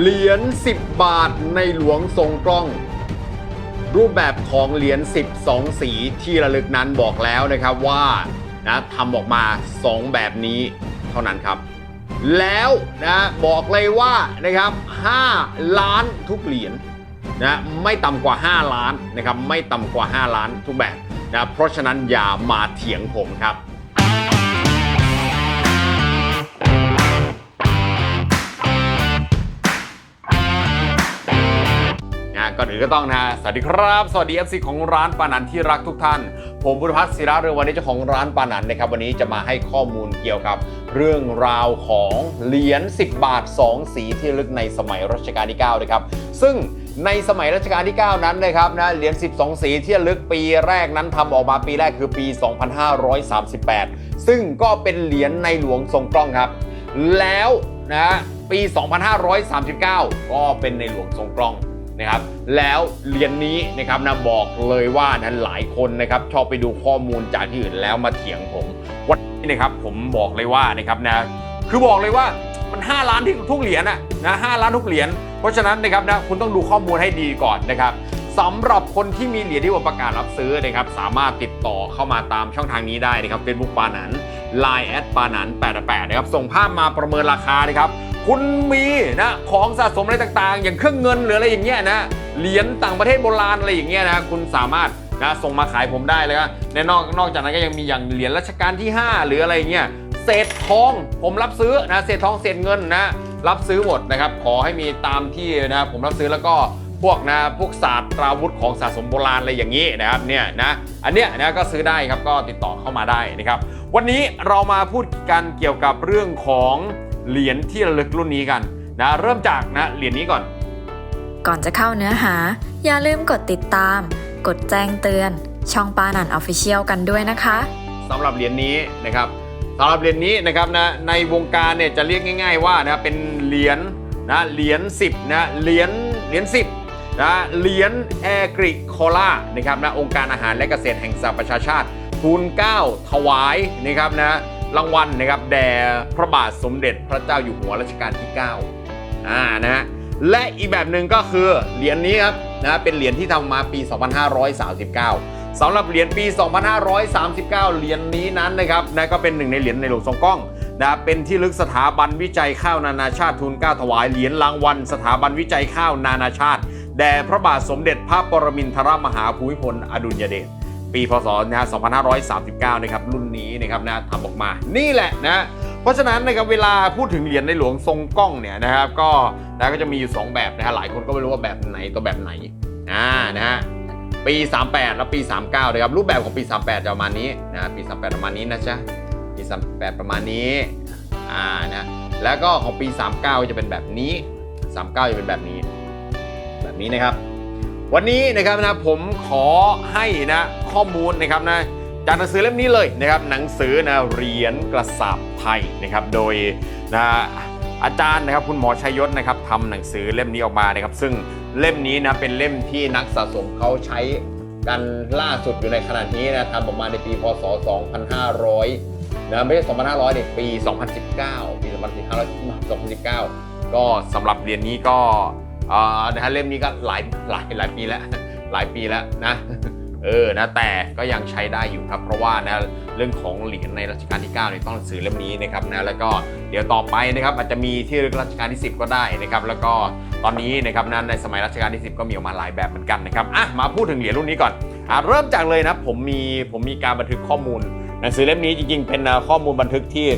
เหรียญ10 บาทในหลวงทรงกล้อง รูปแบบของเหรียญ12 สีที่ระลึกนั้นบอกแล้วนะครับว่านะทำออกมา 2 แบบนี้เท่านั้นครับ แล้วนะบอกเลยว่านะครับ 5 ล้านทุกเหรียญนะไม่ต่ำกว่า 5 ล้านนะครับไม่ต่ำกว่า 5 ล้านทุกแบบนะเพราะฉะนั้นอย่ามาเถียงผมครับ ก่อนอื่นก็ต้องนะสวัสดีครับ สวัสดี FC ของร้านปานันที่รักทุกท่าน ผมบุรพัฒน์ศิระเรืองวันนี้เจ้าของร้านปานันนะครับวันนี้จะมาให้ข้อมูลเกี่ยวกับ เรื่องราวของเหรียญ10 บาท 2 สีที่ลึกในสมัยรัชกาลที่9นะครับซึ่งในสมัยรัชกาลที่ 9 นั้นนะครับนะเหรียญ 12 สีที่ลึกปีแรกนั้นทำออกมาปีแรกคือปี 2538 ซึ่งก็เป็นเหรียญในหลวงทรงกล้องครับ แล้วนะปี 2539 ก็เป็นในหลวงทรงกล้อง นะครับแล้วเหรียญนี้นะครับนะบอกเลยว่านะหลายคนนะครับชอบไปดูข้อมูลจากที่อื่นแล้วมาเถียงผมวันนี้นะครับผมบอกเลยว่านะครับนะคือบอกเลยว่ามัน 5 ล้านที่ทุกเหรียญอะนะ5ล้านทุกเหรียญเพราะฉะนั้นนะครับนะคุณต้องดูข้อมูลให้ดีก่อนนะครับสำหรับคนที่มีเหรียญที่ว่าประกาศรับซื้อนะครับสามารถติดต่อเข้ามาตามช่องทางนี้ได้นะครับเฟซบุ๊กปานัน Line แอดปานัน88นะครับส่งภาพมาประเมินราคานะครับ คุณมีนะของสะสมอะไรต่างๆ อย่างเครื่องเงินหรืออะไรอย่างเงี้ยนะเหรียญต่างประเทศโบราณอะไรอย่างเงี้ยนะคุณสามารถนะส่งมาขายผมได้เลยนะในนอกนอกจากนั้นก็ยังมีอย่างเหรียญรัชกาลที่ 5 หรืออะไรเงี้ยเศษทองผมรับซื้อนะเศษทองเศษเงินนะรับซื้อหมดนะครับขอให้มีตามที่นะผมรับซื้อแล้วก็พวกนะพวกศาสตราวุธของสะสมโบราณอะไรอย่างนี้นะครับเนี่ยนะอันเนี้ยนะก็ซื้อได้ครับก็ติดต่อเข้ามาได้นะครับ วันนี้เรามาพูดกันเกี่ยวกับเรื่องของ เหรียญที่ระลึกรุ่นนี้กันนะเริ่มจากนะเหรียญนี้ก่อน ก่อนจะเข้าเนื้อหา อย่าลืมกดติดตาม กดแจ้งเตือน ช่องปานันออฟฟิเชียลกันด้วยนะคะสำหรับเหรียญนี้นะครับสำหรับเหรียญนี้นะครับนะในวงการเนี่ยจะเรียกง่าย ๆ ว่านะเป็นเหรียญนะเหรียญ10นะเหรียญเหรียญ10นะเหรียญแอร์กริโคล่านะครับนะองค์การอาหารและเกษตรแห่งสหประชาชาติทูลเกล้าถวายนะครับนะ รางวัลนะครับแด่พระบาทสมเด็จพระเจ้าอยู่หัวรัชกาลที่ 9 อ่านะฮะและอีกแบบหนึ่งก็คือเหรียญนี้ครับนะเป็นเหรียญที่ทำมาปี 2539สำหรับเหรียญปี 2539 เหรียญนี้นั้นนะครับนะก็เป็นหนึ่งในเหรียญในหลวงทรงกล้องนะเป็นที่ลึกสถาบันวิจัยข้าวนานาชาติทุนเกล้าถวายเหรียญรางวัล สถาบันวิจัยข้าวนานาชาติแด่พระบาทสมเด็จพระปรมินทรมหาภูมิพลอดุลยเดช ปีพศนะ2539 นะครับรุ่นนี้นะครับนะทำออกมา นี่แหละนะเพราะฉะนั้นนะครับเวลาพูดถึงเหรียญในหลวงทรงกล้องเนี่ยนะครับก็นะก็จะมีอยู่ 2 แบบนะฮะหลายคนก็ไม่รู้ว่าแบบไหนตัวแบบไหนอ่านะฮะปี 38 และปี 39นะครับรูปแบบของปี 38จะประมาณนี้นะปี 38 ประมาณนี้นะจ๊ะปี 38 ประมาณนี้อ่านะแล้วก็ของปี 39 จะเป็นแบบนี้ 39 จะเป็นแบบนี้ แบบนี้นะครับ วันนี้นะครับนะผมขอให้นะข้อมูลนะครับนะจากหนังสือเล่มนี้เลยนะครับหนังสือนะเหรียญกระสาบไทยนะครับโดยนะอาจารย์นะครับคุณหมอชัยยศนะครับทำหนังสือเล่มนี้ออกมานะครับ ซึ่งเล่มนี้นะเป็นเล่มที่นักสะสมเขาใช้กันล่าสุดอยู่ในขณะนี้นะทำออกมาในปีพศ 2500นะไม่ใช่ 2500เด็กปี 2019 ปี2500 2019 ก็สำหรับเรียญนี้ก็ นะฮะเล่มนี้ก็หลายหลายหลายปีแล้วหลายปีแล้วนะเออนะแต่ก็ยังใช้ได้อยู่ครับ เพราะว่านะเรื่องของเหรียญในรัชกาลที่9เนี่ยต้องสือเล่มนี้นะครับนะแล้วก็เดี๋ยวต่อไปนะครับอาจจะมีที่รึกรัชกาลที่ 10 ก็ได้นะครับแล้วก็ตอนนี้นะครับนะในสมัยรัชกาลที่ 10 ก็มีออกมาหลายแบบเหมือนกันนะครับอะมาพูดถึงเหรียญรุ่นนี้ก่อนอะเริ่มจากเลยนะผมมีผมมีการบันทึกข้อมูลหนังสือเล่มนี้จริงๆ เป็นข้อมูลบันทึกที่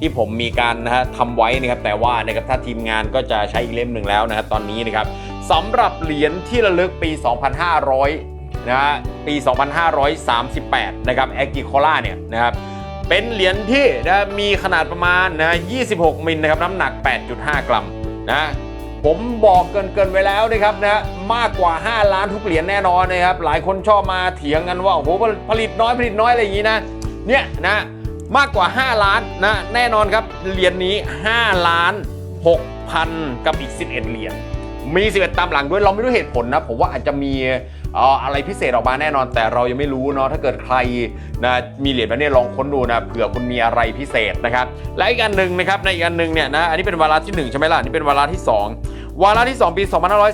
ที่ผมมีการนะฮะทำไว้นะครับแต่ว่านะครับถ้าทีมงานก็จะใช้อีกเล่มหนึ่งแล้วนะฮะตอนนี้นะครับสำหรับเหรียญที่ระลึกปี 2500นะฮะปี 2538 นะครับแอกิโคล่าเนี่ยนะครับเป็นเหรียญที่นะมีขนาดประมาณนะ26 มิลนะครับน้ำหนัก 8.5 กรัมนะผมบอกเกินเกินๆไว้แล้วนะครับนะมากกว่า 5 ล้านทุกเหรียญแน่นอนนะครับหลายคนชอบมาเถียงกันว่าโอ้โหผลิตน้อยผลิตน้อยอะไรอย่างนี้นะเนี่ยนะ มากกว่า 5 ล้านนะแน่นอนครับเหรียญนี้ 5 ล้าน 6,000 กับอีก 11 เหรียญมี 11 ตามหลังด้วยเราไม่รู้เหตุผลนะ ผมว่าอาจจะมีอ่ออะไรพิเศษออกมาแน่นอน แต่เรายังไม่รู้เนาะถ้าเกิดใครนะมีเหรียญแบบนี้ลองค้นดูนะเผื่อคุณมีอะไรพิเศษนะครับ และอีกอันหนึ่งนะครับในอีกอันหนึ่งเนี่ยนะอันนี้เป็นวาระที่ 1 ใช่ไหมล่ะอันนี่เป็นวาระที่ 2 วาระที่ 2 ปี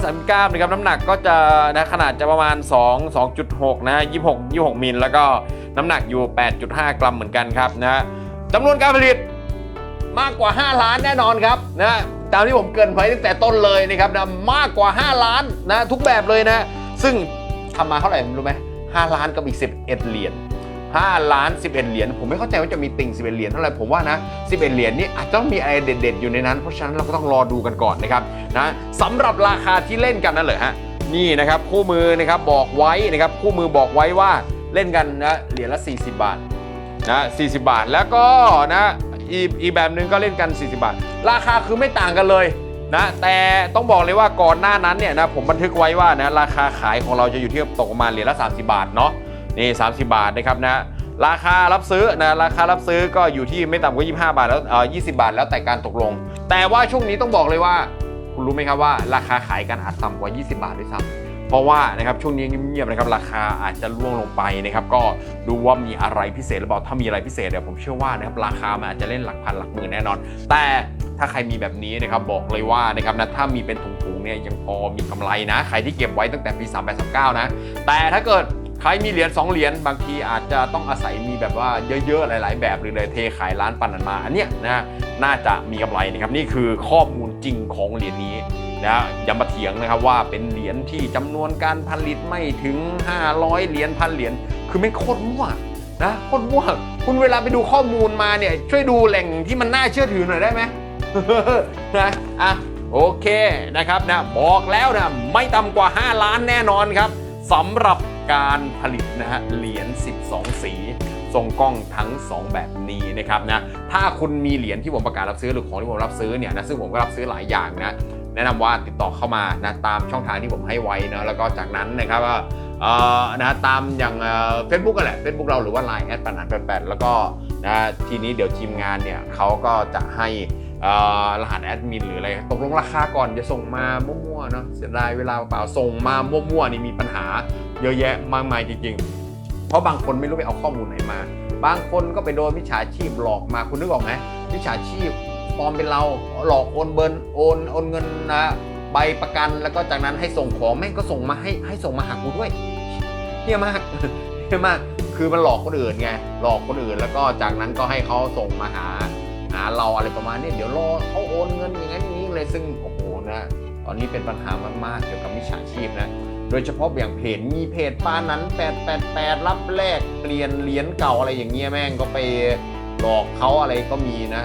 2539นะครับน้ำหนักก็จะนะขนาดจะประมาณ 2 2.6 นะ26 26มิลแล้วก็ น้ำหนักอยู่ 8.5 กรัมเหมือนกันครับนะจำนวนการผลิตมากกว่า 5 ล้านแน่นอนครับนะตามที่ผมเกินไว้ตั้งแต่ต้นเลยนะครับนะมากกว่า 5 ล้านนะทุกแบบเลยนะ ซึ่งทำมาเท่าไหร่รู้ไหม5ล้านกับอีก 11 เหรียญ5ล้าน 11 เหรียญผมไม่เข้าใจว่าจะมีติ่ง 11 เหรียญเท่าไหร่ผมว่านะ 11 เหรียญนี่อาจจะต้องมีอะไรเด็ด ๆ อยู่ในนั้น เพราะฉะนั้นเราก็ต้องรอดูกันก่อนนะครับนะสำหรับราคาที่เล่นกันนั่นเลยฮะนี่นะครับคู่มือนะครับบอกไว้นะครับคู่มือบอกไว้ว่า เล่นกันนะเหรียญละ 40 บาทนะ40 บาทแล้วก็นะอีกอีกแบบหนึงก็เล่นกัน 40 บาท ราคาคือไม่ต่างกันเลยนะแต่ต้องบอกเลยว่าก่อนหน้านั้นเนี่ยนะผมบันทึกไว้ว่านะราคาขายของเราจะอยู่ที่ตกประมาณเหรียญละ 30 บาทเนาะนี่ 30 บาทนะครับนะราคารับซื้อนะราคารับซื้อก็อยู่ที่ไม่ต่ำกว่า 25 บาทแล้วเอ่อ20 บาท แล้วแต่การตกลง แต่ว่าช่วงนี้ต้องบอกเลยว่า คุณรู้ไหมครับว่า ราคาขายกันอาจต่ำกว่า 20 บาทด้วยซ้ำ เพราะว่านะครับช่วงนี้เงียบๆนะครับราคาอาจจะร่วงลงไปนะครับก็ดูว่ามีอะไรพิเศษหรือเปล่าถ้ามีอะไรพิเศษเนี่ยผมเชื่อว่านะครับราคามันอาจจะเล่นหลักพันหลักหมื่นแน่นอน แต่ถ้าใครมีแบบนี้นะครับบอกเลยว่านะครับนะถ้ามีเป็นถุงๆเนี่ยยังพอมีกำไรนะ ใครที่เก็บไว้ตั้งแต่ปี3839นะแต่ถ้าเกิดใครมีเหรียญ2เหรียญบางทีอาจจะต้องอาศัยมีแบบว่าเยอะๆหลาย ๆ แบบหรือเลยเทขายร้านปันนันมาอันเนี้ยนะน่าจะมีกำไรนะครับนี่คือข้อมูลจริงของเหรียญนี้ นะอย่ามาเถียงนะครับว่าเป็นเหรียญที่จำนวนการผลิตไม่ถึง 500 เหรียญพันเหรียญคือไม่โคตรมั่วนะโคตรมั่วคุณเวลาไปดูข้อมูลมาเนี่ยช่วยดูแหล่งที่มันน่าเชื่อถือหน่อยได้ไหมนะอะโอเคนะครับนะบอกแล้วนะไม่ต่ำกว่า 5 ล้านแน่นอนครับสำหรับการผลิตนะฮะเหรียญ 12 สีทรงกล้องทั้ง 2 แบบนี้นะครับนะถ้าคุณมีเหรียญที่ผมประกาศรับซื้อหรือของที่ผมรับซื้อเนี่ยนะซึ่งผมก็รับซื้อหลายอย่างนะ แนะนำว่าติดต่อเข้ามานะตามช่องทางที่ผมให้ไว้นะแล้วก็จากนั้นนะครับว่านะตามอย่างเฟซบุ๊กกันแหละเฟซบุ๊กเราหรือว่า Line แอดปันหันแปดแล้วก็นะทีนี้เดี๋ยวทีมงานเนี่ยเขาก็จะให้รหัสแอดมินหรืออะไรตกลงราคาก่อนจะส่งมามั่วๆเนาะเสียดายเวลาเปล่าส่งมามั่วๆนี่มีปัญหาเยอะแยะมากมายจริงๆ เพราะบางคนไม่รู้ไปเอาข้อมูลไหนมา บางคนก็ไปโดนมิจฉาชีพหลอกมาคุณนึกออกไหมมิจฉาชีพ ปลอมเป็นเราหลอกโอนเบิร์นโอนโอนเงินนะใบประกันแล้วก็จากนั้นให้ส่งของแม่งก็ส่งมาให้ให้ส่งมาหากูด้วยเฮี้ยมากเฮี้ยมากคือมันหลอกคนอื่นไงหลอกคนอื่นแล้วก็จากนั้นก็ให้เขาส่งมาหาหาเราอะไรประมาณนี้เดี๋ยวรอเขาโอนเงินอย่างนั้นอย่างนี้เลยซึ่งโอ้โหนะตอนนี้เป็นปัญหามากๆเกี่ยวกับมิจฉาชีพนะโดยเฉพาะอย่างเพจมีเพจป้านั้น888รับแลกเปลี่ยนเหรียญเก่าอะไรอย่างเงี้ยแม่งก็ไปหลอกเขาอะไรก็มีนะ